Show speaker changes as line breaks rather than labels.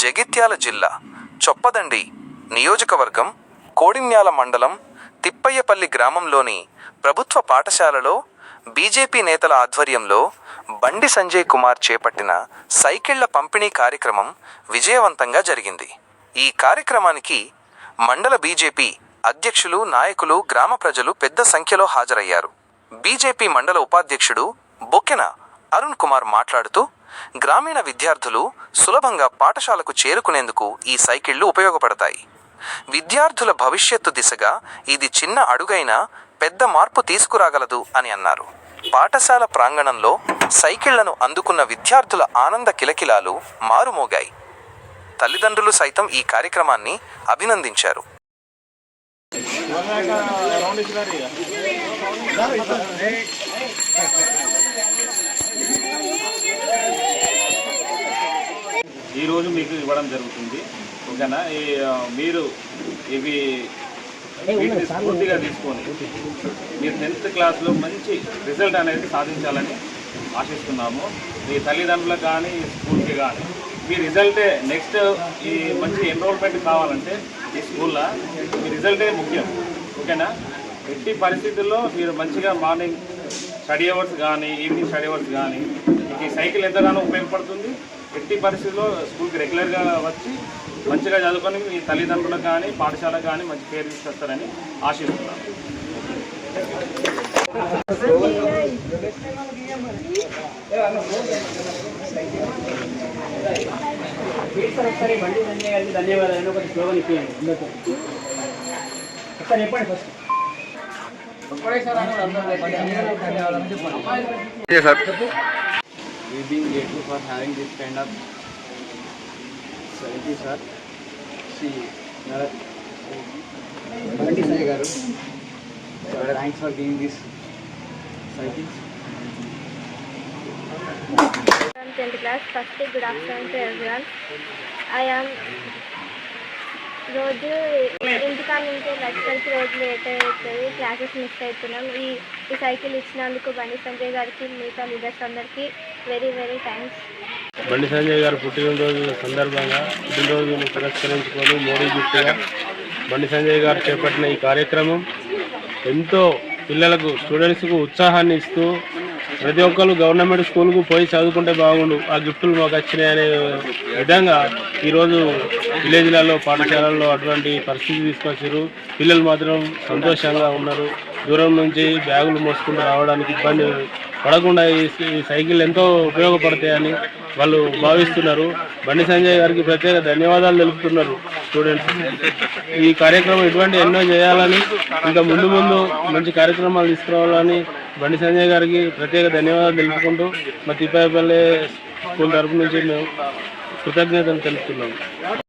జగిత్యాల జిల్లా చొప్పదండి నియోజకవర్గం కోడిన్యాల మండలం తిప్పయ్యపల్లి గ్రామంలోని ప్రభుత్వ పాఠశాలలో బీజేపీ నేతల ఆధ్వర్యంలో బండి సంజయ్ కుమార్ చేపట్టిన సైకిళ్ళ పంపిణీ కార్యక్రమం విజయవంతంగా జరిగింది. ఈ కార్యక్రమానికి మండల బీజేపీ అధ్యక్షులు నాయకులు గ్రామ ప్రజలు పెద్ద సంఖ్యలో హాజరయ్యారు. బీజేపీ మండల ఉపాధ్యక్షుడు బొక్కెన అరుణ్ కుమార్ మాట్లాడుతూ గ్రామీణ విద్యార్థులు సులభంగా పాఠశాలకు చేరుకునేందుకు ఈ సైకిళ్ళు ఉపయోగపడతాయి. విద్యార్థుల భవిష్యత్తు దిశగా ఇది చిన్న అడుగైనా పెద్ద మార్పు తీసుకురాగలదు అని అన్నారు. పాఠశాల ప్రాంగణంలో సైకిళ్ళను అందుకున్న విద్యార్థుల ఆనంద కిలకిలాలు మారుమోగాయి. తల్లిదండ్రులు సైతం ఈ కార్యక్రమాన్ని అభినందించారు.
ఈరోజు మీకు ఇవ్వడం జరుగుతుంది. ఓకేనా? ఈ మీరు ఇవి వీటిని స్ఫూర్తిగా తీసుకొని మీరు టెన్త్ క్లాస్లో మంచి రిజల్ట్ అనేది సాధించాలని ఆశిస్తున్నాము. మీ తల్లిదండ్రులకు కానీ స్కూల్కి కానీ. మీ రిజల్టే నెక్స్ట్ ఈ మంచి ఎన్రోల్మెంట్ కావాలంటే ఈ స్కూల్లో మీ రిజల్టే ముఖ్యం. ఓకేనా? ఎట్టి పరిస్థితుల్లో మీరు మంచిగా మార్నింగ్ స్టడీ అవర్స్ కానీ ఈవినింగ్ స్టడీ అవర్స్ కానీ ఈ సైకిల్ ఎంతగానో ఉపయోగపడుతుంది? ఎట్టి పరిస్థితుల్లో స్కూల్కి రెగ్యులర్గా వచ్చి మంచిగా చదువుకొని మీ తల్లిదండ్రులకు కానీ పాఠశాలకు కానీ మంచి పేరు తీసుకొస్తారని ఆశిస్తున్నాను.
సార్. ఒకసారి బండి సంజయ్ గారికి ధన్యవాదాలు స్లోగన్ ఒకసారి చెప్పండి first
we being grateful for having this kind of facility, sir. See, Bandi Sanjay garu. Thanks for giving this cycles.
from 10th class. First, good afternoon to everyone. I am రోజు ఇంటికాడ నుంచి లక్షలకి రోజు late అవుతుంది classes miss అవుతున్నాం ఈ ఈ cycle ఇచ్చినందుకు బండి సంజయ్ గారికి మిగతా లీడర్స్ అందరికీ very very thanks.
Bandi Sanjay గారు పుట్టినరోజు సందర్భంగా పుట్టినరోజును పురస్కరించుకొని మోడీ గిఫ్ట్గా బండి సంజయ్ గారు చేపట్టిన ఈ కార్యక్రమం ఎంతో పిల్లలకు స్టూడెంట్స్కు ఉత్సాహాన్ని ఇస్తూ ప్రతి ఒక్కరు గవర్నమెంట్ స్కూల్కు పోయి చదువుకుంటే బాగుండు. ఆ గిఫ్టులు మాకు వచ్చినాయి అనే విధంగా ఈరోజు విలేజ్లలో పాఠశాలల్లో అటువంటి పరిస్థితి తీసుకొచ్చారు పిల్లలు మాత్రం సంతోషంగా ఉన్నారు. దూరం నుంచి బ్యాగులు మోసుకుంటూ రావడానికి ఇబ్బంది పడకుండా ఈ ఈ సైకిల్ ఎంతో ఉపయోగపడతాయని వాళ్ళు భావిస్తున్నారు. బండి సంజయ్ గారికి ప్రత్యేక ధన్యవాదాలు తెలుపుతున్నారు స్టూడెంట్స్. ఈ కార్యక్రమం ఇటువంటి ఎన్నో చేయాలని ఇంకా ముందు ముందు మంచి కార్యక్రమాలు తీసుకురావాలని బండి సంజయ్ గారికి ప్రత్యేక ధన్యవాదాలు తెలుపుకుంటూ మా తిప్పాయపల్లె స్కూల్ తరపు నుంచి మేము కృతజ్ఞతలు తెలుపుతున్నాము.